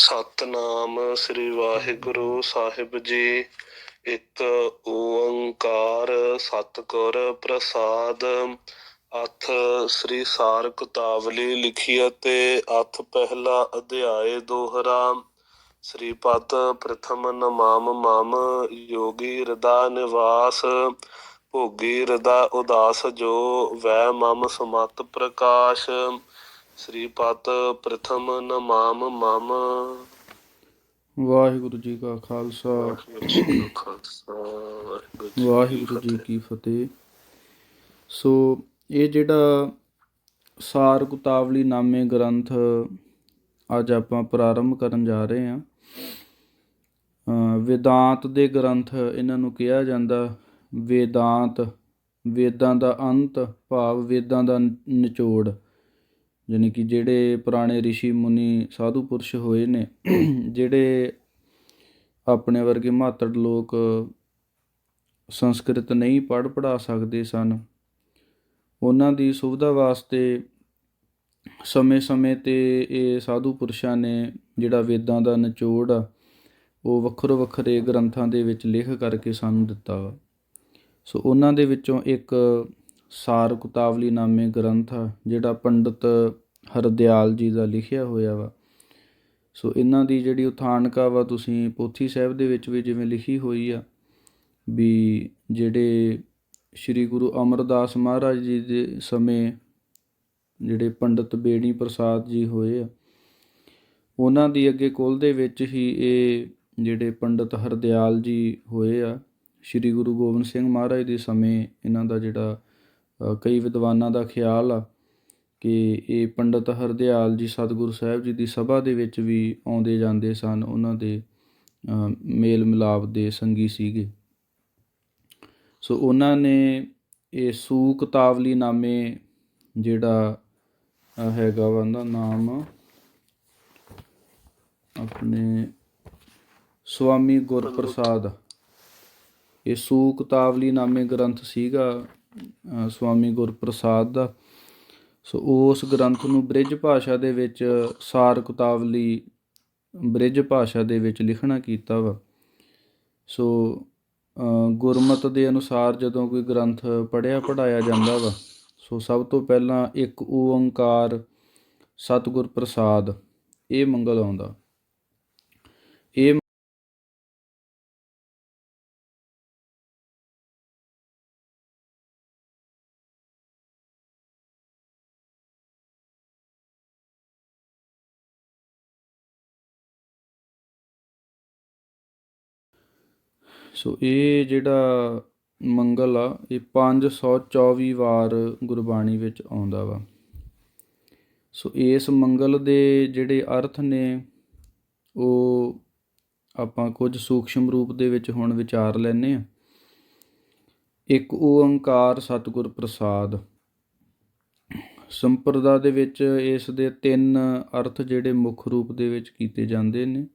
ਸਤਨਾਮ ਸ੍ਰੀ ਵਾਹਿਗੁਰੂ ਸਾਹਿਬ ਜੀ। ਇੱਕ ਓੰਕਾਰ ਸਤਿਗੁਰ ਪ੍ਰਸਾਦ। ਅਥ ਸ੍ਰੀ ਸਾਰ ਕੁਤਾਵਲੀ ਲਿਖੀ ਅਤੇ ਅਥ ਪਹਿਲਾ ਅਧਿਆਏ ਦੋਹਰਾ। ਸ੍ਰੀ ਪਦ ਪ੍ਰਥਮ ਨਮਾਮ ਮਮ ਯੋਗੀ ਹਿਰਦਾ ਨਿਵਾਸ। ਭੋਗੀ ਹਿਰਦਾ ਉਦਾਸ ਜੋ ਵੈ ਮਮ ਸਮਤ ਪ੍ਰਕਾਸ਼। ਸ੍ਰੀ ਪਤ ਪ੍ਰਥਮ ਨਮਾਮ ਮਮ। ਵਾਹਿਗੁਰੂ ਜੀ ਕਾ ਖਾਲਸਾ। ਵਾਹਿਗੁਰੂ ਜੀ ਕੀ ਫਤਿਹ। ਸੋ ਇਹ ਜਿਹੜਾ ਸਾਰ ਕੁਤਾਵਲੀ ਨਾਮੇ ਗ੍ਰੰਥ ਅੱਜ ਆਪਾਂ ਪ੍ਰਾਰੰਭ ਕਰਨ ਜਾ ਰਹੇ ਹਾਂ ਵੇਦਾਂਤ ਦੇ ਗ੍ਰੰਥ ਇਹਨਾਂ ਨੂੰ ਕਿਹਾ ਜਾਂਦਾ ਵੇਦਾਂਤ ਵੇਦਾਂ ਦਾ ਅੰਤ ਭਾਵ ਵੇਦਾਂ ਦਾ ਨਿਚੋੜ। ਯਾਨੀ ਕਿ ਜਿਹੜੇ ਪੁਰਾਣੇ ਰਿਸ਼ੀ ਮੁਨੀ ਸਾਧੂ ਪੁਰਸ਼ ਹੋਏ ਨੇ, ਜਿਹੜੇ ਆਪਣੇ ਵਰਗੇ ਮਾਤੜ ਲੋਕ ਸੰਸਕ੍ਰਿਤ ਨਹੀਂ ਪੜ੍ਹ ਪੜਾ ਸਕਦੇ ਸਨ, ਉਹਨਾਂ ਦੀ ਸੁਵਿਧਾ ਵਾਸਤੇ ਸਮੇਂ-ਸਮੇਂ ਤੇ ਇਹ ਸਾਧੂ ਪੁਰਸ਼ਾਂ ਨੇ ਜਿਹੜਾ ਵੇਦਾਂ ਦਾ ਨਿਚੋੜ ਆ, ਉਹ ਵੱਖਰੋ ਵੱਖਰੇ ਗ੍ਰੰਥਾਂ ਦੇ ਵਿੱਚ ਲਿਖ ਕਰਕੇ ਸਾਨੂੰ ਦਿੱਤਾ ਵਾ। ਸੋ ਉਹਨਾਂ ਦੇ ਵਿੱਚੋਂ ਇੱਕ ਸਾਰ ਕੁਤਾਵਲੀ ਨਾਮੇ ਗ੍ਰੰਥ ਆ, ਜਿਹੜਾ ਪੰਡਿਤ ਹਰਦਿਆਲ ਜੀ ਦਾ ਲਿਖਿਆ ਹੋਇਆ ਵਾ। ਸੋ ਇਹਨਾਂ ਦੀ ਜਿਹੜੀ ਉਥਾਨਕਾ ਵਾ, ਤੁਸੀਂ ਪੋਥੀ ਸਾਹਿਬ ਦੇ ਵਿੱਚ ਵੀ ਜਿਵੇਂ ਲਿਖੀ ਹੋਈ ਆ, ਵੀ ਜਿਹੜੇ ਸ੍ਰੀ ਗੁਰੂ ਅਮਰਦਾਸ ਮਹਾਰਾਜ ਜੀ ਦੇ ਸਮੇਂ ਜਿਹੜੇ ਪੰਡਿਤ ਬੇਣੀ ਪ੍ਰਸਾਦ ਜੀ ਹੋਏ ਆ, ਉਹਨਾਂ ਦੀ ਅੱਗੇ ਕੁਲ ਦੇ ਵਿੱਚ ਹੀ ਇਹ ਜਿਹੜੇ ਪੰਡਿਤ ਹਰਦਿਆਲ ਜੀ ਹੋਏ ਆ, ਸ੍ਰੀ ਗੁਰੂ ਗੋਬਿੰਦ ਸਿੰਘ ਮਹਾਰਾਜ ਦੇ ਸਮੇਂ ਇਹਨਾਂ ਦਾ ਜਿਹੜਾ ਕਈ ਵਿਦਵਾਨਾਂ ਦਾ ਖਿਆਲ ਆ ਕਿ ਇਹ ਪੰਡਤ ਹਰਦਿਆਲ ਜੀ ਸਤਿਗੁਰੂ ਸਾਹਿਬ ਜੀ ਦੀ ਸਭਾ ਦੇ ਵਿੱਚ ਵੀ ਆਉਂਦੇ ਜਾਂਦੇ ਸਨ। ਉਹਨਾਂ ਦੇ ਮੇਲ ਮਿਲਾਪ ਦੇ ਸੰਗੀ ਸੀਗੇ। ਸੋ ਉਹਨਾਂ ਨੇ ਇਹ ਸੂਕਤਾਵਲੀ ਨਾਮੇ ਜਿਹੜਾ ਹੈਗਾ ਵਾ ਉਹਦਾ ਨਾਮ, ਆਪਣੇ ਸੁਆਮੀ ਗੁਰਪ੍ਰਸਾਦ। ਇਹ ਸੂਕਤਾਵਲੀ ਨਾਮੇ ਗ੍ਰੰਥ ਸੀਗਾ। ਸਵਾਮੀ ਗੁਰਪ੍ਰਸਾਦ ਦਾ। ਸੋ ਉਸ ਗ੍ਰੰਥ ਨੂੰ ਬ੍ਰਿਜ ਭਾਸ਼ਾ ਦੇ ਵਿੱਚ ਸਾਰ ਕੁਤਾਵਲੀ ਬ੍ਰਿਜ ਭਾਸ਼ਾ ਦੇ ਵਿੱਚ ਲਿਖਣਾ ਕੀਤਾ ਵਾ। ਸੋ ਗੁਰਮਤ ਦੇ ਅਨੁਸਾਰ ਜਦੋਂ ਕੋਈ ਗ੍ਰੰਥ ਪੜਿਆ ਪੜਾਇਆ ਜਾਂਦਾ ਵਾ, ਸੋ ਸਭ ਤੋਂ ਪਹਿਲਾਂ ਇੱਕ ਓੰਕਾਰ ਸਤਿਗੁਰ ਪ੍ਰਸਾਦ ਇਹ ਮੰਗਲ ਆਉਂਦਾ। ਸੋ ਇਹ ਜਿਹੜਾ ਮੰਗਲ ਆ, ਇਹ 524 ਵਾਰ ਗੁਰਬਾਣੀ ਵਿੱਚ ਆਉਂਦਾ ਵਾ। ਸੋ ਇਸ ਮੰਗਲ ਦੇ ਜਿਹੜੇ ਅਰਥ ਨੇ, ਉਹ ਆਪਾਂ ਕੁਝ ਸੂਖਸ਼ਮ ਰੂਪ ਦੇ ਵਿੱਚ ਹੁਣ ਵਿਚਾਰ ਲੈਨੇ ਆ ਇੱਕ ਓੰਕਾਰ ਸਤਿਗੁਰ ਪ੍ਰਸਾਦ। ਸੰਪਰਦਾ ਦੇ ਵਿੱਚ ਇਸ ਦੇ ਤਿੰਨ ਅਰਥ ਜਿਹੜੇ ਮੁੱਖ ਰੂਪ ਦੇ ਵਿੱਚ ਕੀਤੇ ਜਾਂਦੇ ਨੇ।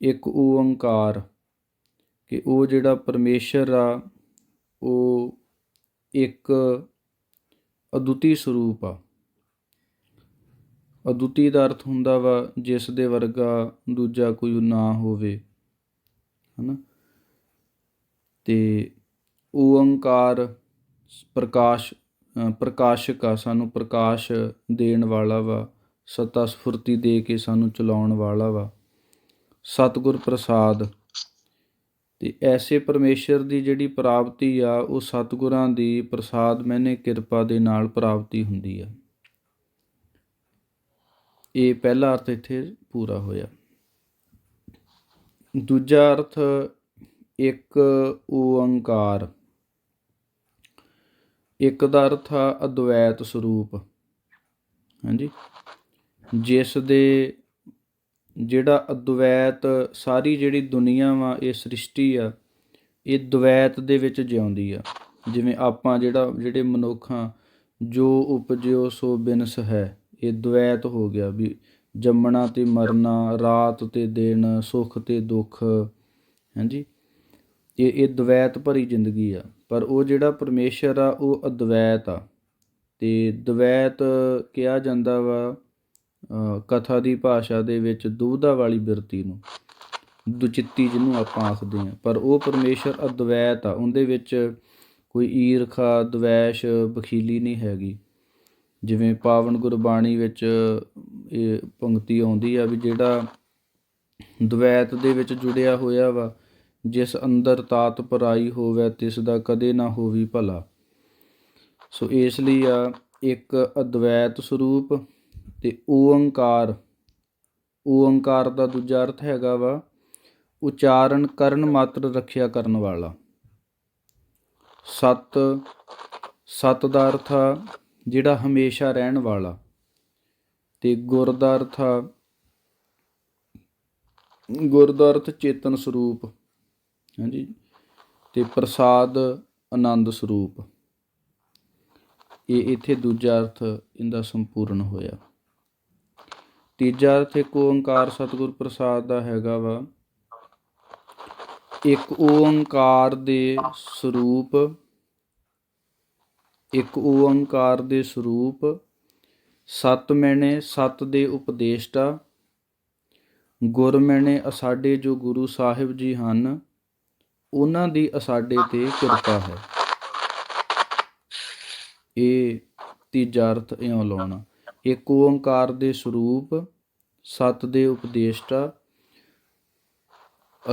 ਇੱਕ ਓੰਕਾਰ ਕਿ ਉਹ ਜਿਹੜਾ ਪਰਮੇਸ਼ਰ ਆ, ਉਹ ਇੱਕ ਅਦੁੱਤੀ ਸਰੂਪ ਆ। ਅਦੁੱਤੀ ਦਾ ਅਰਥ ਹੁੰਦਾ ਵਾ, ਜਿਸ ਦੇ ਵਰਗਾ ਦੂਜਾ ਕੋਈ ਨਾ ਹੋਵੇ। ਹਨਾ? ਤੇ ਓੰਕਾਰ ਪ੍ਰਕਾਸ਼ ਪ੍ਰਕਾਸ਼ਕ ਆ, ਸਾਨੂੰ ਪ੍ਰਕਾਸ਼ ਦੇਣ ਵਾਲਾ ਵਾ, ਸਤਾ ਸਫੁਰਤੀ ਦੇ ਕੇ ਸਾਨੂੰ ਚਲਾਉਣ ਵਾਲਾ ਵਾ। ਸਤਿਗੁਰ ਪ੍ਰਸਾਦ ਅਤੇ ਐਸੇ ਪਰਮੇਸ਼ਰ ਦੀ ਜਿਹੜੀ ਪ੍ਰਾਪਤੀ ਆ, ਉਹ ਸਤਿਗੁਰਾਂ ਦੀ ਪ੍ਰਸਾਦ ਮਹਿਨੇ ਕਿਰਪਾ ਦੇ ਨਾਲ ਪ੍ਰਾਪਤੀ ਹੁੰਦੀ ਆ। ਇਹ ਪਹਿਲਾ ਅਰਥ ਇੱਥੇ ਪੂਰਾ ਹੋਇਆ। ਦੂਜਾ ਅਰਥ, ਇੱਕ ਓੰਕਾਰ। ਇੱਕ ਦਾ ਅਰਥ ਆ ਅਦਵੈਤ ਸਰੂਪ। ਹਾਂਜੀ? ਜਿਸ ਦੇ ਜਿਹੜਾ ਅਦਵੈਤ ਸਾਰੀ ਜਿਹੜੀ ਦੁਨੀਆ ਵਾ, ਇਹ ਸ੍ਰਿਸ਼ਟੀ ਆ, ਇਹ ਦਵੈਤ ਦੇ ਵਿੱਚ ਜਿਉਂਦੀ ਆ। ਜਿਵੇਂ ਆਪਾਂ ਜਿਹੜਾ, ਜਿਹੜੇ ਮਨੁੱਖਾਂ ਜੋ ਉਪਜਿਓ, ਸੋ ਬਿਨਸ ਹੈ, ਇਹ ਦਵੈਤ ਹੋ ਗਿਆ ਵੀ ਜੰਮਣਾ ਤੇ ਮਰਨਾ, ਰਾਤ ਤੇ ਦਿਨ, ਸੁੱਖ ਤੇ ਦੁੱਖ, ਹਾਂਜੀ? ਇਹ ਇਹ ਦਵੈਤ ਭਰੀ ਜ਼ਿੰਦਗੀ ਆ। ਪਰ ਉਹ ਜਿਹੜਾ ਪਰਮੇਸ਼ਰ ਆ, ਉਹ ਅਦਵੈਤ ਆ। ਤੇ ਦਵੈਤ ਕਿਹਾ ਜਾਂਦਾ ਵਾ ਕਥਾ ਦੀ ਭਾਸ਼ਾ ਦੇ ਵਿੱਚ ਦੁਬਦਾ ਵਾਲੀ ਬਿਰਤੀ ਨੂੰ, ਦੁਚਿੱਤੀ ਜਿਹਨੂੰ ਆਪਾਂ ਆਖਦੇ ਹਾਂ। ਪਰ ਉਹ ਪਰਮੇਸ਼ਰ ਅਦਵੈਤ ਆ, ਉਹਦੇ ਵਿੱਚ ਕੋਈ ਈਰਖਾ, ਦਵੈਸ਼, ਬਖੀਲੀ ਨਹੀਂ ਹੈਗੀ। ਜਿਵੇਂ ਪਾਵਨ ਗੁਰਬਾਣੀ ਵਿੱਚ ਇਹ ਪੰਕਤੀ ਆਉਂਦੀ ਆ ਵੀ ਜਿਹੜਾ ਦਵੈਤ ਦੇ ਵਿੱਚ ਜੁੜਿਆ ਹੋਇਆ ਵਾ, ਜਿਸ ਅੰਦਰ ਤਾਤ ਪਰਾਈ ਹੋਵੇ, ਤਿਸ ਦਾ ਕਦੇ ਨਾ ਹੋਵੀ ਭਲਾ। ਸੋ ਇਸ ਲਈ ਆ, ਇੱਕ ਅਦਵੈਤ ਸਰੂਪ ਤੇ ਓੰਕਾਰ ਓੰਕਾਰ ਦਾ ਦੂਜਾ ਅਰਥ ਹੈਗਾ ਵਾ ਉਚਾਰਨ ਕਰਨ ਮਾਤਰ ਰੱਖਿਆ ਕਰਨ ਵਾਲਾ। ਸਤ ਸਤ ਦਾ ਅਰਥ ਆ ਜਿਹੜਾ ਹਮੇਸ਼ਾ ਰਹਿਣ ਵਾਲਾ ਤੇ ਗੁਰ ਦਾ ਅਰਥ ਆ, ਗੁਰ ਦਾ ਅਰਥ ਚੇਤਨ ਸਰੂਪ, ਹਾਂਜੀ, ਤੇ ਪ੍ਰਸਾਦ ਆਨੰਦ ਸਰੂਪ। ਇਹ ਇੱਥੇ ਦੂਜਾ ਅਰਥ ਇਹਦਾ ਸੰਪੂਰਨ ਹੋਇਆ। ਤੀਜਾ ਅਰਥ ਇੱਕ ਓੰਕਾਰ ਸਤਿਗੁਰ ਪ੍ਰਸਾਦ ਦਾ ਹੈਗਾ ਵਾ। ਇੱਕ ਓੰਕਾਰ ਦੇ ਸਰੂਪ, ਇੱਕ ਓੰਕਾਰ ਦੇ ਸਰੂਪ, ਸਤ ਮੈਨੇ ਸਤ ਦੇ ਉਪਦੇਸ਼ਟਾ, ਗੁਰ ਮੈਨੇ ਅਸਾਡੇ ਜੋ ਗੁਰੂ ਸਾਹਿਬ ਜੀ ਹਨ, ਉਹਨਾਂ ਦੀ ਅਸਾਡੇ ਤੇ ਕਿਰਪਾ ਹੈ। ਇਹ ਤੀਜਾ ਅਰਥ ਇਉਂ ਲਾਉਣਾ। ਇੱਕ ਓੰਕਾਰ ਦੇ ਸਰੂਪ, ਸਤ ਦੇ ਉਪਦੇਸ਼ਟਾ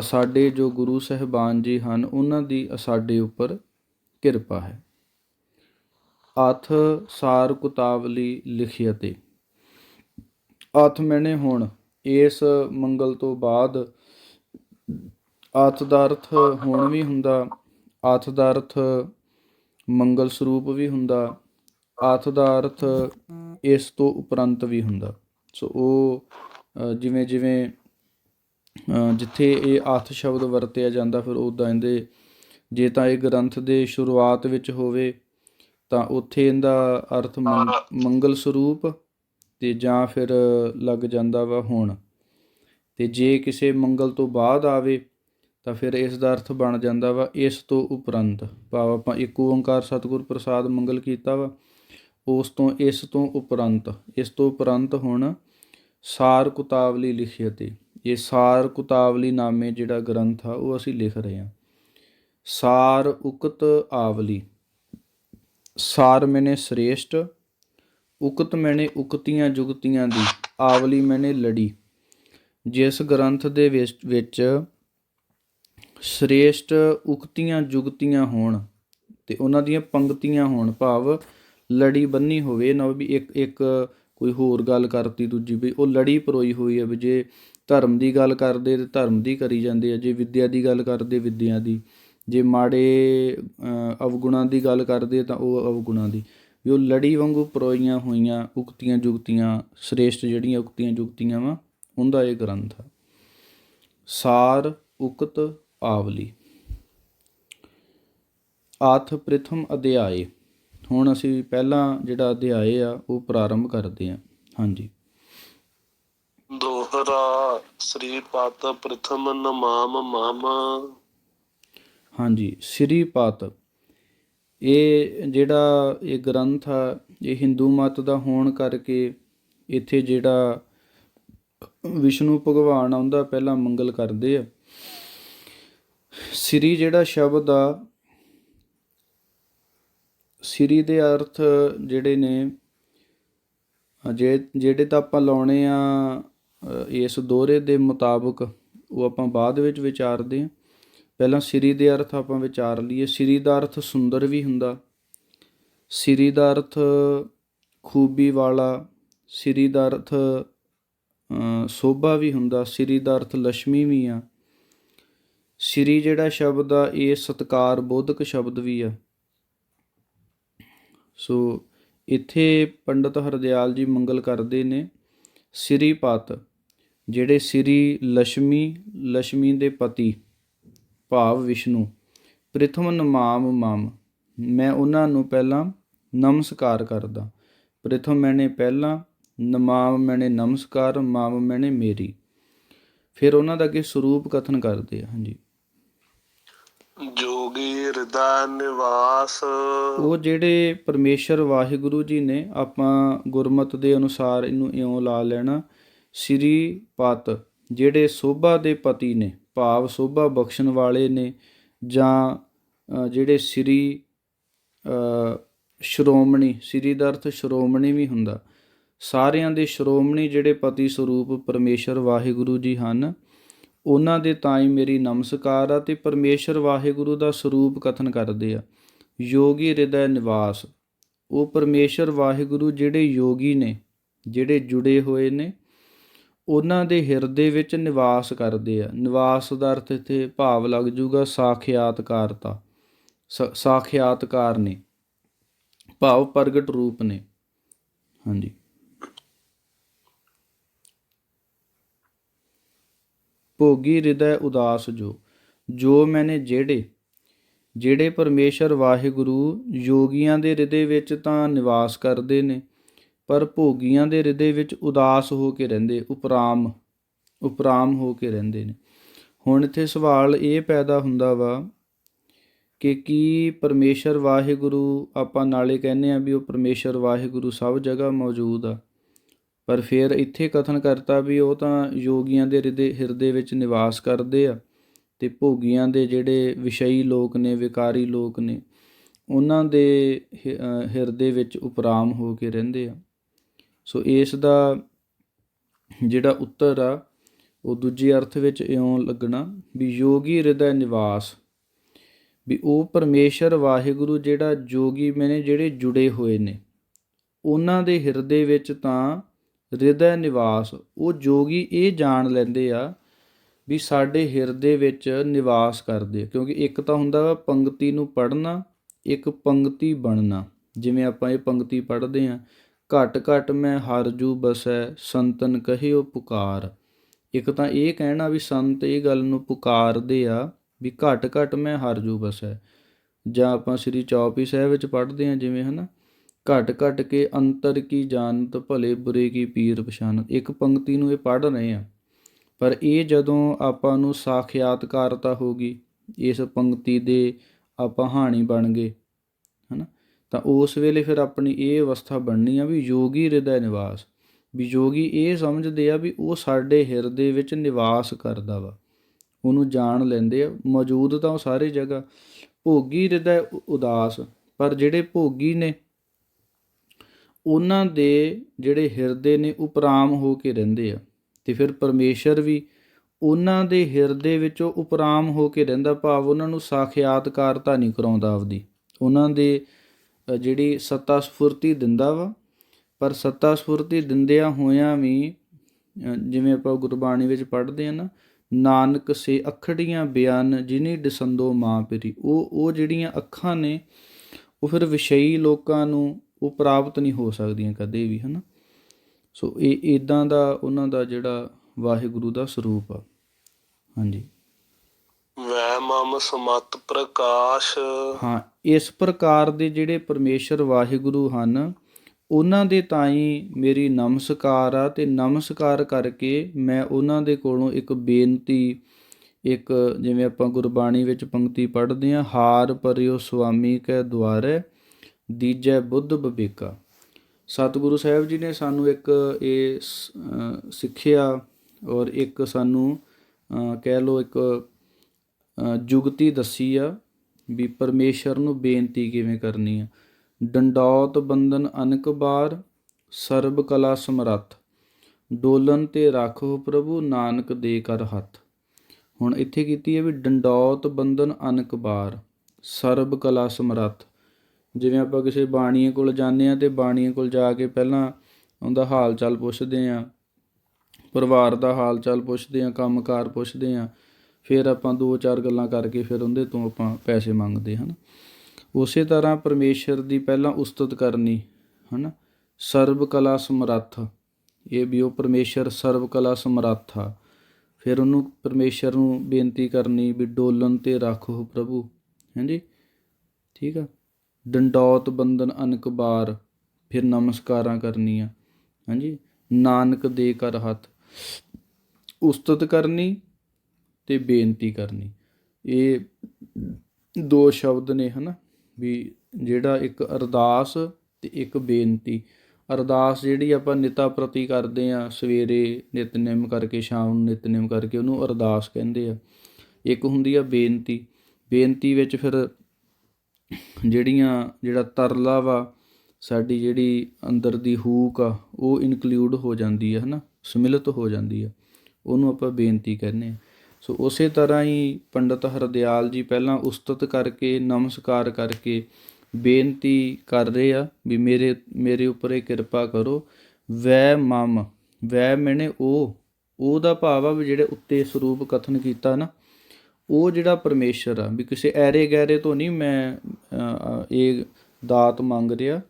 ਸਾਡੇ ਜੋ ਗੁਰੂ ਸਹਿਬਾਨ ਜੀ ਹਨ, ਉਹਨਾਂ ਦੀ ਅਸਾਡੇ ਉੱਪਰ ਕਿਰਪਾ ਹੈ। ਅਥ ਸਾਰ ਕੁਤਾਵਲੀ ਲਿਖਿਅਤੇ। ਅਥ ਮੈਨੇ ਹੁਣ ਇਸ ਮੰਗਲ ਤੋਂ ਬਾਅਦ, ਅਥ ਦਾ ਅਰਥ ਹੁਣ ਵੀ ਹੁੰਦਾ, ਅਥ ਦਾ ਅਰਥ ਮੰਗਲ ਸਰੂਪ ਵੀ ਹੁੰਦਾ ਅਥ ਦਾ ਅਰਥ ਇਸ ਤੋਂ ਉਪਰੰਤ ਵੀ ਹੁੰਦਾ। ਸੋ ਉਹ ਜਿਵੇਂ ਜਿਵੇਂ ਜਿੱਥੇ ਇਹ ਅਥ ਸ਼ਬਦ ਵਰਤਿਆ ਜਾਂਦਾ ਫਿਰ ਉਦਾਂ ਇਹਦੇ ਜੇ ਤਾਂ ਇਹ ਗ੍ਰੰਥ ਦੇ ਸ਼ੁਰੂਆਤ ਵਿੱਚ ਹੋਵੇ ਤਾਂ ਉੱਥੇ ਇਹਦਾ ਅਰਥ ਮੰਗ- ਮੰਗਲ ਸਰੂਪ ਤੇ ਜਾਂ ਫਿਰ ਲੱਗ ਜਾਂਦਾ ਵਾ ਹੁਣ। ਤੇ ਜੇ ਕਿਸੇ ਮੰਗਲ ਤੋਂ ਬਾਅਦ ਆਵੇ ਤਾਂ ਫਿਰ ਇਸ ਦਾ ਅਰਥ ਬਣ ਜਾਂਦਾ ਵਾ ਇਸ ਤੋਂ ਉਪਰੰਤ। ਭਾਵ ਆਪਾਂ ਇੱਕ ਓੰਕਾਰ ਸਤਿਗੁਰ ਪ੍ਰਸਾਦ ਮੰਗਲ ਕੀਤਾ ਵਾ ਉਸ ਤੋਂ, ਇਸ ਤੋਂ ਉਪਰੰਤ, ਇਸ ਤੋਂ ਉਪਰੰਤ ਹੁਣ ਸਾਰ ਕੁਤਾਵਲੀ ਲਿਖੀ ਅਤੇ ਇਹ ਸਾਰ ਕੁਤਾਵਲੀ ਨਾਮੇ ਜਿਹੜਾ ਗ੍ਰੰਥ ਆ, ਉਹ ਅਸੀਂ ਲਿਖ ਰਹੇ ਹਾਂ। ਸਾਰ ਉਕਤ ਆਵਲੀ। ਸਾਰ ਮੈਨੇ ਸ੍ਰੇਸ਼ਟ, ਉਕਤ ਮੈਨੇ ਉਕਤੀਆਂ ਜੁਗਤੀਆਂ ਦੀ, ਆਵਲੀ ਮੈਨੇ ਲੜੀ। ਜਿਸ ਗ੍ਰੰਥ ਦੇ ਵਿੱਚ- ਵਿੱਚ ਸ੍ਰੇਸ਼ਟ ਉਕਤੀਆਂ ਜੁਗਤੀਆਂ ਹੋਣ ਤੇ ਉਹਨਾਂ ਦੀਆਂ ਪੰਕਤੀਆਂ ਹੋਣ ਭਾਵ ਲੜੀ ਬੰਨੀ ਹੋਵੇ ਨਾ ਵੀ ਇੱਕ ਇੱਕ ਕੋਈ ਹੋਰ ਗੱਲ ਕਰਤੀ ਦੂਜੀ ਵੀ, ਉਹ ਲੜੀ ਪਰੋਈ ਹੋਈ ਹੈ ਵੀ ਜੇ ਧਰਮ ਦੀ ਗੱਲ ਕਰਦੇ ਤੇ ਧਰਮ ਦੀ ਕਰੀ ਜਾਂਦੇ ਆ, ਜੇ ਵਿੱਦਿਆ ਦੀ ਗੱਲ ਕਰਦੇ ਵਿੱਦਿਆ ਦੀ, ਜੇ ਮਾੜੇ ਅਵਗੁਣਾਂ ਦੀ ਗੱਲ ਕਰਦੇ ਤਾਂ ਉਹ ਅਵਗੁਣਾਂ ਦੀ। ਵੀ ਉਹ ਲੜੀ ਵਾਂਗੂ ਪਰੋਈਆਂ ਹੋਈਆਂ, ਉਕਤੀਆਂ ਜੁਗਤੀਆਂ, ਸ੍ਰੇਸ਼ਟ ਜਿਹੜੀਆਂ ਉਕਤੀਆਂ ਜੁਗਤੀਆਂ ਵਾ, ਉਹਦਾ ਇਹ ਗ੍ਰੰਥ ਆ। ਸਾਰ ਉਕਤ ਆਵਲੀ। ਆਥ ਪ੍ਰਥਮ ਅਧਿਆਏ। ਹੁਣ ਅਸੀਂ ਪਹਿਲਾ ਜਿਹੜਾ ਅਧਿਆਏ ਆ ਉਹ ਪ੍ਰਾਰੰਭ ਕਰਦੇ ਹਾਂ। ਹਾਂਜੀ। ਦੋਹਰਾ ਸ੍ਰੀ ਪਤ ਪ੍ਰਥਮ ਨਮਾਮ ਮਮ। ਹਾਂਜੀ। ਸ੍ਰੀ ਪਤ। ਇਹ ਜਿਹੜਾ ਇਹ ਗ੍ਰੰਥ ਆ ਇਹ ਹਿੰਦੂ ਮਤ ਦਾ ਹੋਣ ਕਰਕੇ ਇੱਥੇ ਜਿਹੜਾ ਵਿਸ਼ਨੂੰ ਭਗਵਾਨ ਆ ਉਹਦਾ ਪਹਿਲਾਂ ਮੰਗਲ ਕਰਦੇ ਆ। ਸ੍ਰੀ ਜਿਹੜਾ ਸ਼ਬਦ ਆ ਸ੍ਰੀ ਦੇ ਅਰਥ ਜਿਹੜੇ ਨੇ ਜੇ, ਜਿਹੜੇ ਤਾਂ ਆਪਾਂ ਲਾਉਣੇ ਆ ਇਸ ਦੋਹਰੇ ਦੇ ਮੁਤਾਬਕ, ਉਹ ਆਪਾਂ ਬਾਅਦ ਵਿੱਚ ਵਿਚਾਰਦੇ ਹਾਂ ਪਹਿਲਾਂ ਸ੍ਰੀ ਦੇ ਅਰਥ ਆਪਾਂ ਵਿਚਾਰ ਲਈਏ। ਸ੍ਰੀ ਦਾ ਅਰਥ ਸੁੰਦਰ ਵੀ ਹੁੰਦਾ। ਸ੍ਰੀ ਦਾ ਅਰਥ ਖੂਬੀ ਵਾਲਾ। ਸ੍ਰੀ ਦਾ ਅਰਥ ਸੋਭਾ ਵੀ ਹੁੰਦਾ। ਸ੍ਰੀ ਦਾ ਅਰਥ ਲక్ష్ਮੀ ਵੀ ਆ। ਸ੍ਰੀ ਜਿਹੜਾ ਸ਼ਬਦ ਆ, ਇਹ ਸਤਕਾਰ ਬੋਧਕ ਸ਼ਬਦ ਵੀ ਆ। ਸੋ ਇੱਥੇ ਪੰਡਤ ਹਰਦਿਆਲ ਜੀ ਮੰਗਲ ਕਰਦੇ ਨੇ ਸ੍ਰੀ ਪਤ, ਜਿਹੜੇ ਸ੍ਰੀ ਲక్ష్ਮੀ ਲక్ష్ਮੀ ਦੇ ਪਤੀ, ਭਾਵ ਵਿਸ਼ਨੂੰ, ਪ੍ਰਥਮ ਨਮਾਮ ਮਮ। ਮੈਂ ਉਹਨਾਂ ਨੂੰ ਪਹਿਲਾਂ ਨਮਸਕਾਰ ਕਰਦਾ। ਪ੍ਰਥਮ ਮੈਨੇ ਪਹਿਲਾਂ ਨਮਾਮ ਮੈਨੇ ਨਮਸਕਾਰ, ਮਾਮ ਮੈਨੇ ਮੇਰੀ। ਫਿਰ ਉਹਨਾਂ ਦਾ ਕੀ ਸਰੂਪ ਕਥਨ ਕਰਦੇ ਆ, ਹਾਂਜੀ। ਜੋਗੀ ਨਿਵਾਸ। ਉਹ ਜਿਹੜੇ ਪਰਮੇਸ਼ਰ ਵਾਹਿਗੁਰੂ ਜੀ ਨੇ ਆਪਾਂ ਗੁਰਮਤ ਦੇ ਅਨੁਸਾਰ ਇਹਨੂੰ ਇਉਂ ਲਾ ਲੈਣਾ, ਸ੍ਰੀ ਪਤ, ਜਿਹੜੇ ਸੋਭਾ ਦੇ ਪਤੀ ਨੇ, ਭਾਵ ਸੋਭਾ ਬਖਸ਼ਣ ਵਾਲੇ ਨੇ, ਜਾਂ ਜਿਹੜੇ ਸ੍ਰੀ ਸ਼੍ਰੋਮਣੀ, ਸ੍ਰੀ ਦਾ ਅਰਥ ਸ਼੍ਰੋਮਣੀ ਵੀ ਹੁੰਦਾ, ਸਾਰਿਆਂ ਦੇ ਸ਼੍ਰੋਮਣੀ ਜਿਹੜੇ ਪਤੀ ਸਰੂਪ ਪਰਮੇਸ਼ਰ ਵਾਹਿਗੁਰੂ ਜੀ ਹਨ ਉਹਨਾਂ ਦੇ ਤਾਂ ਹੀ ਮੇਰੀ ਨਮਸਕਾਰ ਆ ਤੇ ਪਰਮੇਸ਼ਰ ਵਾਹਿਗੁਰੂ ਦਾ ਸਰੂਪ ਕਥਨ ਕਰਦੇ ਆ। ਯੋਗੀ ਹਿਰਦੈ ਨਿਵਾਸ। ਉਹ ਪਰਮੇਸ਼ਰ ਵਾਹਿਗੁਰੂ ਜਿਹੜੇ ਯੋਗੀ ਨੇ, ਜਿਹੜੇ ਜੁੜੇ ਹੋਏ ਨੇ, ਉਹਨਾਂ ਦੇ ਹਿਰਦੇ ਵਿੱਚ ਨਿਵਾਸ ਕਰਦੇ ਆ। ਨਿਵਾਸ ਦਾ ਅਰਥ ਇੱਥੇ ਭਾਵ ਲੱਗ ਜੂਗਾ ਸਾਖਿਆਤਕਾਰਤਾ। ਸ- ਸਾਖਿਆਤਕਾਰ ਨੇ। ਭਾਵ ਪ੍ਰਗਟ ਰੂਪ ਨੇ। ਹਾਂਜੀ। ਭੋਗੀ ਹਿਰਦੈ ਉਦਾਸ ਜੋ ਜੋ ਮੈਨੇ ਜਿਹੜੇ ਜਿਹੜੇ ਪਰਮੇਸ਼ਰ ਵਾਹਿਗੁਰੂ ਯੋਗੀਆਂ ਦੇ ਹਿਰਦੇ ਵਿੱਚ ਤਾਂ ਨਿਵਾਸ ਕਰਦੇ ਨੇ, ਪਰ ਭੋਗੀਆਂ ਦੇ ਹਿਰਦੇ ਵਿੱਚ ਉਦਾਸ ਹੋ ਕੇ ਰਹਿੰਦੇ, ਉਪਰਾਮ ਉਪਰਾਮ ਹੋ ਕੇ ਰਹਿੰਦੇ ਨੇ। ਹੁਣ ਇੱਥੇ ਸਵਾਲ ਇਹ ਪੈਦਾ ਹੁੰਦਾ ਵਾ ਕਿ ਕੀ ਪਰਮੇਸ਼ਰ ਵਾਹਿਗੁਰੂ ਆਪਾਂ ਨਾਲੇ ਕਹਿੰਦੇ ਆ ਵੀ ਉਹ ਪਰਮੇਸ਼ਰ ਵਾਹਿਗੁਰੂ ਸਭ ਜਗ੍ਹਾ ਮੌਜੂਦ ਆ। ਪਰ ਫਿਰ ਇੱਥੇ ਕਥਨ ਕਰਤਾ ਵੀ ਉਹ ਤਾਂ ਯੋਗੀਆਂ ਦੇ ਹਿਰਦੇ ਹਿਰਦੇ ਵਿੱਚ ਨਿਵਾਸ ਕਰਦੇ ਆ ਤੇ ਭੋਗੀਆਂ ਦੇ ਜਿਹੜੇ ਵਿਸ਼ਈ ਲੋਕ ਨੇ, ਵਿਕਾਰੀ ਲੋਕ ਨੇ, ਉਹਨਾਂ ਦੇ ਹਿਰਦੇ ਵਿੱਚ ਉਪਰਾਮ ਹੋ ਕੇ ਰਹਿੰਦੇ ਆ। ਸੋ ਇਸ ਦਾ ਜਿਹੜਾ ਉੱਤਰ ਆ, ਉਹ ਦੂਜੇ ਅਰਥ ਵਿੱਚ ਇਉਂ ਲੱਗਣਾ ਵੀ ਯੋਗੀ ਹਿਰਦੈ ਨਿਵਾਸ, ਵੀ ਉਹ ਪਰਮੇਸ਼ਰ ਵਾਹਿਗੁਰੂ ਜਿਹੜਾ ਜੋਗੀ ਮੈਨੇ ਜਿਹੜੇ ਜੁੜੇ ਹੋਏ ਨੇ, ਉਹਨਾਂ ਦੇ ਹਿਰਦੇ ਵਿੱਚ ਤਾਂ ਹਿਰਦੈ ਨਿਵਾਸ। ਉਹ ਜੋਗੀ ਇਹ ਜਾਣ ਲੈਂਦੇ ਆ ਵੀ ਸਾਡੇ ਹਿਰਦੇ ਵਿੱਚ ਨਿਵਾਸ ਕਰਦੇ ਕਿਉਂਕਿ ਇੱਕ ਤਾਂ ਹੁੰਦਾ ਵਾ ਪੰਕਤੀ ਨੂੰ ਪੜ੍ਹਨਾ, ਇੱਕ ਪੰਕਤੀ ਬਣਨਾ। ਜਿਵੇਂ ਆਪਾਂ ਇਹ ਪੰਕਤੀ ਪੜ੍ਹਦੇ ਆ, ਘਟ ਘਟ ਮੈਂ ਹਰ ਜੂ ਬਸੈ, ਸੰਤਨ ਕਹਿਓ ਪੁਕਾਰ। ਇੱਕ ਤਾਂ ਇਹ ਕਹਿਣਾ ਵੀ ਸੰਤ ਇਹ ਗੱਲ ਨੂੰ ਪੁਕਾਰਦੇ ਆ ਵੀ ਘਟ ਘਟ ਮੈਂ ਹਰ ਜੂ ਬਸੈ। ਜਾਂ ਆਪਾਂ ਸ੍ਰੀ ਚੌਪੀ ਸਾਹਿਬ ਵਿੱਚ ਪੜ੍ਹਦੇ ਆ ਜਿਵੇਂ ਹਨਾ ਘਟ ਘਟ ਕੇ ਅੰਤਰ ਕੀ ਜਾਣਤ, ਭਲੇ ਬੁਰੇ ਕੀ ਪੀਰ ਪਛਾਨਤ। ਇੱਕ ਪੰਕਤੀ ਨੂੰ ਇਹ ਪੜ੍ਹ ਰਹੇ ਆ ਪਰ ਇਹ ਜਦੋਂ ਆਪਾਂ ਨੂੰ ਸਾਖਿਆਤਕਾਰਤਾ ਹੋਗੀ ਇਸ ਪੰਕਤੀ ਦੇ ਆਪਾਂ ਹਾਣੀ ਬਣ ਗਏ, ਹਨਾ? ਤਾਂ ਉਸ ਵੇਲੇ ਫਿਰ ਆਪਣੀ ਇਹ ਅਵਸਥਾ ਬਣਨੀ ਆ ਵੀ ਯੋਗੀ ਹਿਰਦੈ ਨਿਵਾਸ। ਵੀ ਯੋਗੀ ਇਹ ਸਮਝਦੇ ਆ ਵੀ ਉਹ ਸਾਡੇ ਹਿਰਦੇ ਵਿੱਚ ਨਿਵਾਸ ਕਰਦਾ ਵਾ। ਉਹਨੂੰ ਜਾਣ ਲੈਂਦੇ ਆ। ਮੌਜੂਦ ਤਾਂ ਉਹ ਸਾਰੇ ਜਗ੍ਹਾ ਭੋਗੀ ਹਿਰਦੈ ਉਦਾਸ ਪਰ ਜਿਹੜੇ ਭੋਗੀ ਨੇ ਉਹਨਾਂ ਦੇ ਜਿਹੜੇ ਹਿਰਦੇ ਨੇ ਉਪਰਾਮ ਹੋ ਕੇ ਰਹਿੰਦੇ ਆ। ਤੇ ਫਿਰ ਪਰਮੇਸ਼ਰ ਵੀ ਉਹਨਾਂ ਦੇ ਹਿਰਦੇ ਵਿੱਚੋਂ ਉਪਰਾਮ ਹੋ ਕੇ ਰਹਿੰਦਾ, ਭਾਵ ਉਹਨਾਂ ਨੂੰ ਸਾਖਿਆਤਕਾਰਤਾ ਨਹੀਂ ਕਰਾਉਂਦਾ ਆਪਦੀ। ਉਹਨਾਂ ਦੇ ਜਿਹੜੀ ਸੱਤਾ ਸਫੁਰਤੀ ਦਿੰਦਾ ਵਾ, ਪਰ ਸੱਤਾ ਸਫੁਰਤੀ ਦਿੰਦਿਆਂ ਹੋਇਆਂ ਵੀ ਜਿਵੇਂ ਆਪਾਂ ਗੁਰਬਾਣੀ ਵਿੱਚ ਪੜ੍ਹਦੇ ਆ ਨਾ, ਨਾਨਕ ਸੇ ਅਖੜੀਆਂ ਬਿਆਨ ਜਿਨੀ ਦਸੰਦੋ ਮਾਂ ਪਿਰੀ। ਉਹ ਉਹ ਜਿਹੜੀਆਂ ਅੱਖਾਂ ਨੇ, ਉਹ ਫਿਰ ਵਿਸ਼ਈ ਲੋਕਾਂ ਨੂੰ ਉਹ ਪ੍ਰਾਪਤ ਨਹੀਂ ਹੋ ਸਕਦੀਆਂ ਕਦੇ ਵੀ ਹਨਾ? ਸੋ ਇਹ ਇਦਾਂ ਦਾ ਉਹਨਾਂ ਦਾ ਜਿਹੜਾ ਵਾਹਿਗੁਰੂ ਦਾ ਸਰੂਪ ਆ। ਹਾਂਜੀ। ਵੈ ਮਮ ਸਮਤ ਪ੍ਰਕਾਸ਼। ਹਾਂ ਇਸ ਪ੍ਰਕਾਰ ਦੇ ਜਿਹੜੇ ਪਰਮੇਸ਼ਰ ਵਾਹਿਗੁਰੂ ਹਨ ਉਹਨਾਂ ਦੇ ਤਾਈ ਮੇਰੀ ਨਮਸਕਾਰ ਆ ਤੇ ਨਮਸਕਾਰ ਕਰਕੇ ਮੈਂ ਉਹਨਾਂ ਦੇ ਕੋਲੋਂ ਇੱਕ ਬੇਨਤੀ ਇੱਕ ਜਿਵੇਂ ਆਪਾਂ ਗੁਰਬਾਣੀ ਵਿੱਚ ਪੰਕਤੀ ਪੜ੍ਹਦੇ ਹਾਂ ਹਾਰ ਪਰਿਓ ਸੁਆਮੀ ਕੈ ਦੁਆਰੇ। ਦੀਜੈ ਬੁੱਧ ਬਬੇਕਾ। ਸਤਿਗੁਰੂ ਸਾਹਿਬ ਜੀ ਨੇ ਸਾਨੂੰ ਇੱਕ ਇਹ ਸਿੱਖਿਆ ਔਰ ਇੱਕ ਸਾਨੂੰ ਕਹਿ ਲਓ ਇੱਕ ਜੁਗਤੀ ਦੱਸੀ ਆ ਵੀ ਪਰਮੇਸ਼ਰ ਨੂੰ ਬੇਨਤੀ ਕਿਵੇਂ ਕਰਨੀ ਆ। ਡੰਡੌਤ ਬੰਦਨ ਅਨਕ ਬਾਰ, ਸਰਬ ਕਲਾ ਸਮਰੱਥ। ਡੋਲਨ ਤੇ ਰੱਖੋ ਪ੍ਰਭੂ, ਨਾਨਕ ਦੇ ਕਰ ਹੱਥ। ਹੁਣ ਇੱਥੇ ਕੀਤੀ ਹੈ ਵੀ ਡੰਡੌਤ ਬੰਦਨ ਅਨਕ ਬਾਰ, ਸਰਬ ਕਲਾ ਸਮਰੱਥ। ਜਿਵੇਂ ਆਪਾਂ ਕਿਸੇ ਬਾਣੀਏ ਕੋਲ ਜਾਂਦੇ ਆ ਤੇ ਬਾਣੀਏ ਕੋਲ ਜਾ ਕੇ ਪਹਿਲਾਂ ਉਹਦਾ ਹਾਲ ਚਾਲ ਪੁੱਛਦੇ ਆ ਪਰਿਵਾਰ ਦਾ ਹਾਲ ਚਾਲ ਪੁੱਛਦੇ ਆ ਕੰਮਕਾਰ ਪੁੱਛਦੇ ਆ ਫਿਰ ਆਪਾਂ ਦੋ ਚਾਰ ਗੱਲਾਂ ਕਰਕੇ ਫਿਰ ਉਹਦੇ ਤੋਂ ਆਪਾਂ ਪੈਸੇ ਮੰਗਦੇ ਹਨ। ਉਸੇ ਤਰ੍ਹਾਂ ਪਰਮੇਸ਼ਰ ਦੀ ਪਹਿਲਾਂ ਉਸਤਤ ਕਰਨੀ, ਹਨਾ। ਸਰਬ ਕਲਾ ਸਮਰੱਥ, ਇਹ ਵੀ ਉਹ ਪਰਮੇਸ਼ਰ ਸਰਬ ਕਲਾ ਸਮਰੱਥ ਆ। ਫਿਰ ਉਹਨੂੰ ਪਰਮੇਸ਼ਰ ਨੂੰ ਬੇਨਤੀ ਕਰਨੀ ਵੀ ਡੋਲਨ ਤੇ ਰੱਖੋ ਪ੍ਰਭੂ, ਹਾਂਜੀ। ਠੀਕ ਆ? ਡੰਡੌਤ ਬੰਦਨ ਅਨਕ ਬਾਰ, ਫਿਰ ਨਮਸਕਾਰਾਂ ਕਰਨੀਆਂ। ਹਾਂਜੀ, ਨਾਨਕ ਦੇ ਕਰ ਹੱਥ। ਉਸਤਤ ਕਰਨੀ ਤੇ ਬੇਨਤੀ ਕਰਨੀ। ਇਹ ਦੋ ਸ਼ਬਦ ਨੇ, ਹਨਾ? ਵੀ ਜਿਹੜਾ ਇੱਕ ਅਰਦਾਸ ਤੇ ਇੱਕ ਬੇਨਤੀ। ਅਰਦਾਸ ਜਿਹੜੀ ਆਪਾਂ ਨਿਤਾ ਪ੍ਰਤੀ ਕਰਦੇ ਆ ਸਵੇਰੇ ਨਿਤਨੇਮ ਕਰਕੇ, ਸ਼ਾਮ ਨੂੰ ਨਿਤਨੇਮ ਕਰਕੇ, ਉਹਨੂੰ ਅਰਦਾਸ ਕਹਿੰਦੇ ਆ। ਇੱਕ ਹੁੰਦੀ ਆ ਬੇਨਤੀ। ਬੇਨਤੀ ਵਿੱਚ ਫਿਰ ਜਿਹੜੀਆਂ, ਜਿਹੜਾ ਤਰਲਾ ਵਾ, ਸਾਡੀ ਜਿਹੜੀ ਅੰਦਰ ਦੀ ਹੂਕ ਆ, ਉਹ ਇਨਕਲੂਡ ਹੋ ਜਾਂਦੀ ਹੈ ਹਨਾ? ਸਮਿਲਿਤ ਹੋ ਜਾਂਦੀ ਆ। ਉਹਨੂੰ ਆਪਾਂ ਬੇਨਤੀ ਕਹਿੰਦੇ ਆ। ਸੋ ਉਸੇ ਤਰ੍ਹਾਂ ਹੀ ਪੰਡਤ ਹਰਦਿਆਲ ਜੀ ਪਹਿਲਾਂ ਉਸਤਤ ਕਰਕੇ, ਨਮਸਕਾਰ ਕਰਕੇ ਬੇਨਤੀ ਕਰ ਰਹੇ ਆ ਵੀ ਮੇਰੇ ਮੇਰੇ ਉੱਪਰ ਇਹ ਕਿਰਪਾ ਕਰੋ। ਵੈ ਮਮ, ਵੈ ਮੈਨੇ ਉਹ, ਉਹਦਾ ਭਾਵ ਆ ਵੀ ਜਿਹੜੇ ਉੱਤੇ ਸਰੂਪ ਕਥਨ ਕੀਤਾ ਨਾ ਉਹ ਜਿਹੜਾ ਪਰਮੇਸ਼ਰ ਆ, ਵੀ ਕਿਸੇ ਐਰੇ ਗੈਰੇ ਤੋਂ ਨਹੀਂ ਮੈਂ ਇਹ ਦਾਤ ਮੰਗ ਰਿਹਾ,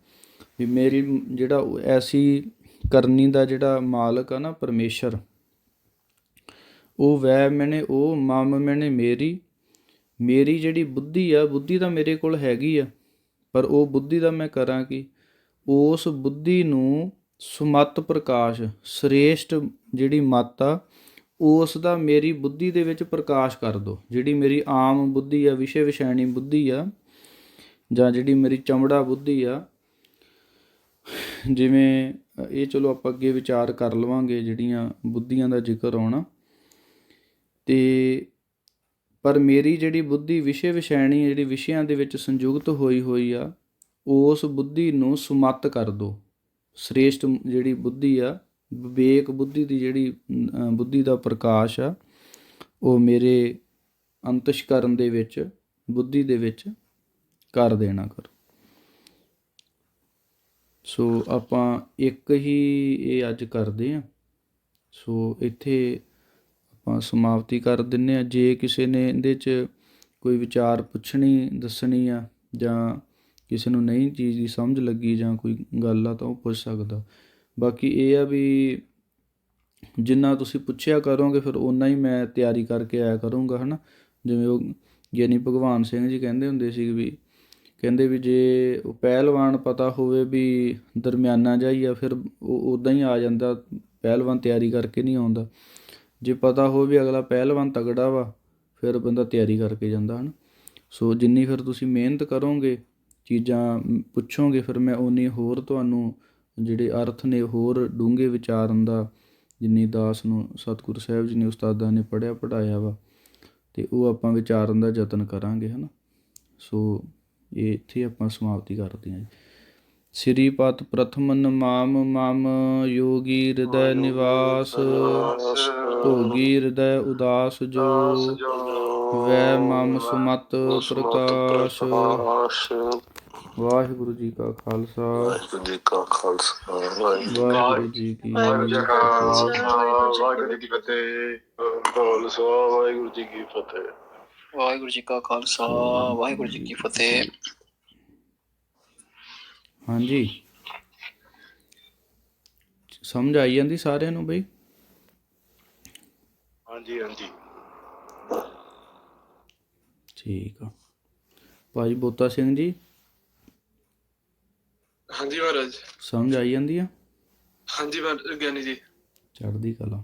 ਵੀ ਮੇਰੀ ਜਿਹੜਾ ਐਸੀ ਕਰਨੀ ਦਾ ਜਿਹੜਾ ਮਾਲਕ ਆ ਨਾ ਪਰਮੇਸ਼ਰ, ਉਹ ਵੈ ਮੈਨੇ, ਉਹ ਮਮ ਮੈਨੇ ਮੇਰੀ ਮੇਰੀ ਜਿਹੜੀ ਬੁੱਧੀ ਆ, ਬੁੱਧੀ ਤਾਂ ਮੇਰੇ ਕੋਲ ਹੈਗੀ ਆ, ਪਰ ਉਹ ਬੁੱਧੀ ਦਾ ਮੈਂ ਕਰਾਂ ਕੀ? ਉਸ ਬੁੱਧੀ ਨੂੰ ਸੁਮਤ ਪ੍ਰਕਾਸ਼, ਸ੍ਰੇਸ਼ਟ ਜਿਹੜੀ ਮਾਤਾ ਉਸ ਦਾ ਮੇਰੀ ਬੁੱਧੀ ਦੇ ਵਿੱਚ ਪ੍ਰਕਾਸ਼ ਕਰ ਦੋ। ਜਿਹੜੀ ਮੇਰੀ ਆਮ ਬੁੱਧੀ ਆ, ਵਿਸ਼ੇ ਵਿਸ਼ੈਣੀ ਬੁੱਧੀ ਆ, ਜਾਂ ਜਿਹੜੀ ਮੇਰੀ ਚਮੜਾ ਬੁੱਧੀ ਆ, ਜਿਵੇਂ ਇਹ ਚਲੋ ਆਪਾਂ ਅੱਗੇ ਵਿਚਾਰ ਕਰ ਲਵਾਂਗੇ ਜਿਹੜੀਆਂ ਬੁੱਧੀਆਂ ਦਾ ਜ਼ਿਕਰ ਆਉਣਾ। ਤੇ ਪਰ ਮੇਰੀ ਜਿਹੜੀ ਬੁੱਧੀ ਵਿਸ਼ੇ ਵਿਸ਼ੈਣੀ ਜਿਹੜੀ ਵਿਸ਼ਿਆਂ ਦੇ ਵਿੱਚ ਸੰਯੁਕਤ ਹੋਈ ਹੋਈ ਆ, ਉਸ ਬੁੱਧੀ ਨੂੰ ਸੁਮੱਤ ਕਰ ਦੋ। ਸ੍ਰੇਸ਼ਟ ਜਿਹੜੀ ਬੁੱਧੀ ਆ ਵਿਵੇਕ ਬੁੱਧੀ ਦੀ ਜਿਹੜੀ ਬੁੱਧੀ ਦਾ ਪ੍ਰਕਾਸ਼ ਆ, ਉਹ ਮੇਰੇ ਅੰਤਸ਼ਕਰਨ ਦੇ ਵਿੱਚ, ਬੁੱਧੀ ਦੇ ਵਿੱਚ ਕਰ ਦੇਣਾ ਕਰੋ। ਸੋ ਆਪਾਂ ਇੱਕ ਹੀ ਇਹ ਅੱਜ ਕਰਦੇ ਆ ਸੋ ਇੱਥੇ ਆਪਾਂ ਸਮਾਪਤੀ ਕਰ ਦਿੰਨੇ ਆ ਜੇ ਕਿਸੇ ਨੇ ਇਹਦੇ 'ਚ ਕੋਈ ਵਿਚਾਰ ਪੁੱਛਣੀ, ਦੱਸਣੀ ਆ ਜਾਂ ਕਿਸੇ ਨੂੰ ਨਹੀਂ ਚੀਜ਼ ਦੀ ਸਮਝ ਲੱਗੀ ਜਾਂ ਕੋਈ ਗੱਲ ਆ ਤਾਂ ਉਹ ਪੁੱਛ ਸਕਦਾ। ਬਾਕੀ ਇਹ ਆ ਵੀ ਜਿੰਨਾ ਤੁਸੀਂ ਪੁੱਛਿਆ ਕਰੋਗੇ, ਫਿਰ ਉਨਾ ਹੀ ਮੈਂ ਤਿਆਰੀ ਕਰਕੇ ਆਇਆ ਕਰੂੰਗਾ, ਹਨਾ? ਜਿਵੇਂ ਉਹ ਗਿਆਨੀ ਭਗਵਾਨ ਸਿੰਘ ਜੀ ਕਹਿੰਦੇ ਹੁੰਦੇ ਸੀ ਵੀ, ਕਹਿੰਦੇ ਵੀ ਜੇ ਉਹ ਪਹਿਲਵਾਨ ਪਤਾ ਹੋਵੇ ਵੀ ਦਰਮਿਆਨਾ ਜਾਈ ਆ, ਫਿਰ ਉਹ ਉਦਾਂ ਹੀ ਆ ਜਾਂਦਾ, ਪਹਿਲਵਾਨ ਤਿਆਰੀ ਕਰਕੇ ਨਹੀਂ ਆਉਂਦਾ। ਜੇ ਪਤਾ ਹੋਵੇ ਵੀ ਅਗਲਾ ਪਹਿਲਵਾਨ ਤਗੜਾ ਵਾ, ਫਿਰ ਬੰਦਾ ਤਿਆਰੀ ਕਰਕੇ ਜਾਂਦਾ, ਹਨ? ਸੋ ਜਿੰਨੀ ਫਿਰ ਤੁਸੀਂ ਮਿਹਨਤ ਕਰੋਗੇ, ਚੀਜ਼ਾਂ ਪੁੱਛੋਗੇ, ਫਿਰ ਮੈਂ ਉਨੀ ਹੋਰ ਤੁਹਾਨੂੰ ਜਿਹੜੇ ਅਰਥ ਨੇ ਹੋਰ ਡੂੰਘੇ ਵਿਚਾਰਨ ਦਾ ਜਿੰਨੀ ਦਾਸ ਨੂੰ ਸਤਿਗੁਰੂ ਸਾਹਿਬ ਜੀ ਨੇ ਉਸਤਾਦਾਂ ਨੇ ਪੜਿਆ ਪੜਾਇਆ ਵਾ ਤੇ ਉਹ ਆਪਾਂ ਵਿਚਾਰਨ ਦਾ ਯਤਨ ਕਰਾਂਗੇ ਹਨਾ? ਸੋ ਇਹ ਇੱਥੇ ਆਪਾਂ ਸਮਾਪਤੀ ਕਰਦੇ ਹਾਂ ਜੀ। ਸ੍ਰੀ ਪਤ ਪ੍ਰਥਮ ਨਮਾਮ ਮਮ ਯੋਗੀ ਹਿਰਦੈ ਨਿਵਾਸ ਭੋਗੀ ਹਿਰਦੈ ਉਦਾਸ ਜੋ ਵੈ ਮਮ ਸੁਮਤ ਪ੍ਰਕਾਸ਼। ਵਾਹਿਗੁਰੂ ਜੀ ਕਾ ਖਾਲਸਾ। ਵਾਹਿਗੁਰੂ ਜੀ ਕਾ ਖਾਲਸਾ ਵਾਹਿਗੁਰੂ ਜੀ ਕੀ ਵਾਹਿਗੁਰੂ ਜੀ ਕਾ ਫਤਿਹ ਖਾਲਸਾ। ਵਾਹਿਗੁਰੂ ਜੀ ਕੀ ਫਤਿਹ ਖਾਲਸਾ ਵਾਹਿਗੁਰੂ ਜੀ ਕੀ ਫਤਿਹ। ਵਾਹਿਗੁਰੂ ਜੀ ਕਾ ਖਾਲਸਾ ਵਾਹਿਗੁਰੂ ਜੀ ਕੀ ਫਤਿਹ। ਹਾਂਜੀ। ਸਮਝ ਆਈ ਜਾਂਦੀ ਸਾਰਿਆਂ ਨੂੰ ਬਈ? ਹਾਂਜੀ ਹਾਂਜੀ। ਠੀਕ ਆ। ਭਾਈ ਬੋਤਾ ਸਿੰਘ ਜੀ ਹਾਂਜੀ ਮਹਾਰਾਜ। ਸਮਝ ਆਈ ਜਾਂਦੀ ਆ? ਹਾਂਜੀ ਮਹਾਰਾਜ ਗਿਆਨੀ ਜੀ। ਚੜ੍ਹਦੀ ਕਲਾ।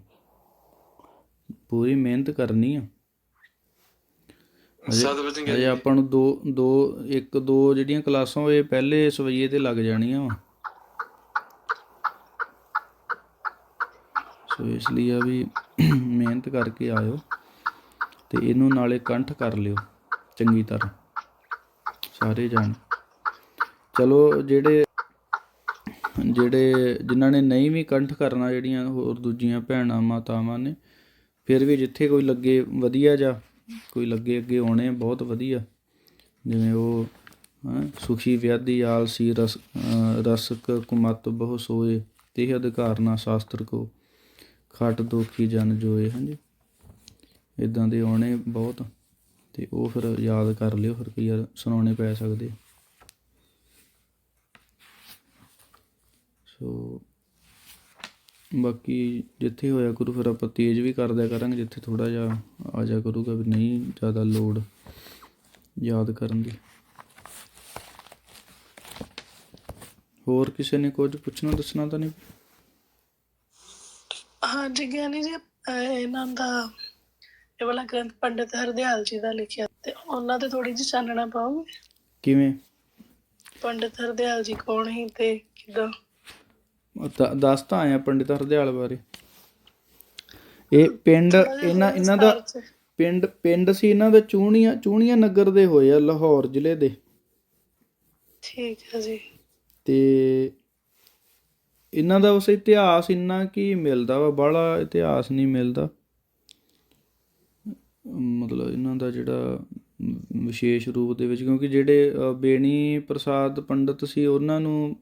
ਪੂਰੀ ਮਿਹਨਤ ਕਰਨੀ ਆ। ਅਜੇ- ਸਤਿ ਵਚਨ ਅਜੇ ਗਿਆਨੀ ਆਪਾਂ ਨੂੰ ਦੋ ਦੋ ਇੱਕ ਦੋ ਜਿਹੜੀਆਂ ਕਲਾਸਾਂ ਉਹ ਇਹ ਪਹਿਲੇ ਸਵਈਏ ਤੇ ਲੱਗ ਜਾਣੀਆਂ ਵਾ। ਸੋ ਇਸ ਲਈ ਆ ਵੀ ਮਿਹਨਤ ਕਰਕੇ ਆਇਓ ਤੇ ਇਹਨੂੰ ਨਾਲੇ ਕੰਠ ਕਰ ਲਿਓ ਚੰਗੀ ਤਰ੍ਹਾਂ। ਸਾਰੇ ਜਾਣ। ਚਲੋ ਜਿਹੜੇ ਜਿਹੜੇ ਜਿਨ੍ਹਾਂ ਨੇ ਨਹੀਂ ਵੀ ਕੰਠ ਕਰਨਾ ਜਿਹੜੀਆਂ ਹੋਰ ਦੂਜੀਆਂ ਭੈਣਾਂ ਮਾਤਾਵਾਂ ਨੇ ਫਿਰ ਵੀ ਜਿੱਥੇ ਕੋਈ ਲੱਗੇ ਵਧੀਆ ਜਾਂ ਕੋਈ ਲੱਗੇ ਅੱਗੇ ਆਉਣੇ ਬਹੁਤ ਵਧੀਆ। ਜਿਵੇਂ ਉਹ ਹੈਂ, ਸੁਖੀ ਵਿਆਧੀ ਆਲਸੀ ਰਸ ਰਸਕ ਕੁਮਤ ਬਹੁ ਸੋਏ ਤੇ ਅਧਿਕਾਰ ਨਾ ਸ਼ਾਸਤਰ ਕੋ ਖਟ ਦੋਖੀ ਜਨ ਜੋਏ ਹਾਂਜੀ। ਇਦਾਂ ਦੇ ਆਉਣੇ ਬਹੁਤ ਤੇ ਉਹ ਫਿਰ ਯਾਦ ਕਰ ਲਿਓ ਫਿਰ ਕਈ ਯਾਰ ਸੁਣਾਉਣੇ ਪੈ ਸਕਦੇ ਸੋ ਬਾਕੀ ਜਿੱਥੇ ਹੋਇਆ ਕਰੂ ਫਿਰ ਆਪਾਂ ਤੇਜ਼ ਵੀ ਕਰ ਦਿਆ ਕਰਾਂਗੇ ਜਿੱਥੇ ਥੋੜਾ ਜਿਹਾ ਆ ਜਾ ਕਰੂਗਾ ਵੀ ਨਹੀਂ ਜ਼ਿਆਦਾ ਲੋਡ ਯਾਦ ਕਰਨ ਦੀ। ਹੋਰ ਕਿਸੇ ਨੇ ਕੁਝ ਪੁੱਛਣਾ ਦੱਸਣਾ ਤਾਂ ਨਹੀਂ? ਹਾਂਜੀ ਗਿਆਨੀ ਜੀ ਇਹਨਾਂ ਦਾ ਇਹ ਵਾਲਾ ਗ੍ਰੰਥ ਪੰਡਿਤ ਹਰਦਿਆਲ ਜੀ ਦਾ ਲਿਖਿਆ ਤੇ ਉਹਨਾਂ ਤੇ ਥੋੜੀ ਜਿਹੀ ਚਾਨਣਾ ਪਾਓਗੇ? ਕਿਵੇਂ? ਪੰਡਿਤ ਹਰਦਿਆਲ ਜੀ ਕੌਣ ਸੀ ਤੇ ਕਿਦਾਂ? ਦੱਸ ਤਾਂ ਆਇਆ ਪੰਡਿਤ ਹਰਦਿਆਲ ਬਾਰੇ। ਇਹ ਪਿੰਡ ਇਹਨਾਂ ਇਹਨਾਂ ਦਾ ਪਿੰਡ ਪਿੰਡ ਸੀ ਇਹਨਾਂ ਦਾ ਚੂਣੀਆਂ ਚੂਣੀਆਂ ਨਗਰ ਦੇ ਹੋਏ ਆ ਲਾਹੌਰ ਜ਼ਿਲ੍ਹੇ ਦੇ। ਠੀਕ ਹੈ ਜੀ। ਤੇ ਇਹਨਾਂ ਦਾ ਉਸ ਇਤਿਹਾਸ ਇੰਨਾ ਕੀ ਮਿਲਦਾ ਵਾ ਬਾਹਲਾ ਇਤਿਹਾਸ ਨਹੀਂ ਮਿਲਦਾ। ਮਤਲਬ ਇਹਨਾਂ ਦਾ ਜਿਹੜਾ ਵਿਸ਼ੇਸ਼ ਰੂਪ ਦੇ ਵਿੱਚ ਕਿਉਂਕਿ ਜਿਹੜੇ ਬੇਣੀ ਪ੍ਰਸਾਦ ਪੰਡਤ ਸੀ ਉਹਨਾਂ ਨੂੰ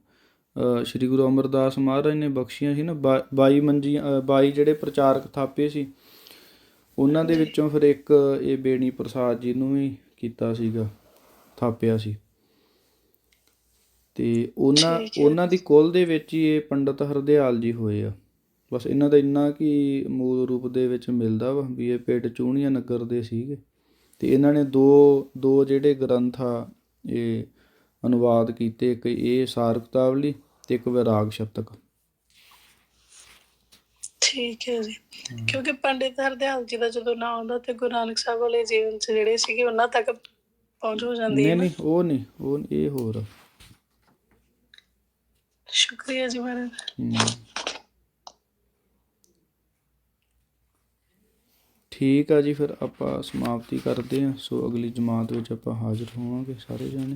ਸ੍ਰੀ ਗੁਰੂ ਅਮਰਦਾਸ ਮਹਾਰਾਜ ਨੇ ਬਖਸ਼ੀਆਂ ਸੀ ਨਾ 22 ਮੰਜੀਆਂ ਅ, 22 ਜਿਹੜੇ ਪ੍ਰਚਾਰਕ ਥਾਪੇ ਸੀ ਉਹਨਾਂ ਦੇ ਵਿੱਚੋਂ ਫਿਰ ਇੱਕ ਇਹ ਬੇਣੀ ਪ੍ਰਸਾਦ ਜੀ ਨੂੰ ਵੀ ਕੀਤਾ ਸੀਗਾ ਥਾਪਿਆ ਸੀ। ਤੇ ਉਹਨਾਂ। ਉਹਨਾਂ ਦੀ ਕੁਲ ਦੇ ਵਿੱਚ ਹੀ ਇਹ ਪੰਡਤ ਹਰਦਿਆਲ ਜੀ ਹੋਏ ਆ। ਬਸ ਇਹਨਾਂ ਦਾ ਇੰਨਾ ਕੀ ਮੂਲ ਰੂਪ ਦੇ ਵਿੱਚ ਮਿਲਦਾ ਵਾ ਵੀ ਇਹ ਪਿੰਡ ਚੂਣੀਆਂ ਨਗਰ ਦੇ ਸੀਗੇ। ਤੇ ਇਹਨਾਂ ਨੇ ਦੋ ਦੋ ਜਿਹੜੇ ਗ੍ਰੰਥ ਆ ਇਹ ਅਨੁਵਾਦ ਕੀਤੇ ਇੱਕ ਇਹ ਸਾਰ ਕਿਤਾਬਲੀ ਤੇ ਇੱਕ ਵਿਰਾਗ ਸ਼ਤਕ ਠੀਕ ਹੈ ਜੀ ਕਿਉਂਕਿ ਪੰਡਿਤ ਹਰਦਿਆਲ ਜੀ ਦਾ ਜਦੋਂ ਨਾਮ ਆਉਂਦਾ ਤੇ ਗੁਰੂ ਨਾਨਕ ਸਾਹਿਬ ਵਾਲੇ ਜੀਵਨ ਚ ਜਿਹੜੇ ਸੀਗੇ ਉਹਨਾਂ ਤੱਕ ਪਹੁੰਚ ਹੋ ਜਾਂਦੀ ਨਹੀਂ ਹੈ ਨਾ। ਨਹੀਂ ਉਹ ਨਹੀਂ ਉਹ ਇਹ ਹੋਰ ਆ। ਸ਼ੁਕਰੀਆ ਜੀ ਮਹਾਰਾਜ। ਠੀਕ ਆ ਜੀ ਫਿਰ ਆਪਾਂ ਸਮਾਪਤੀ ਕਰਦੇ ਹਾਂ ਸੋ ਅਗਲੀ ਜਮਾਤ ਵਿੱਚ ਆਪਾਂ ਹਾਜ਼ਰ ਹੋਵਾਂਗੇ ਸਾਰੇ ਜਾਣੇ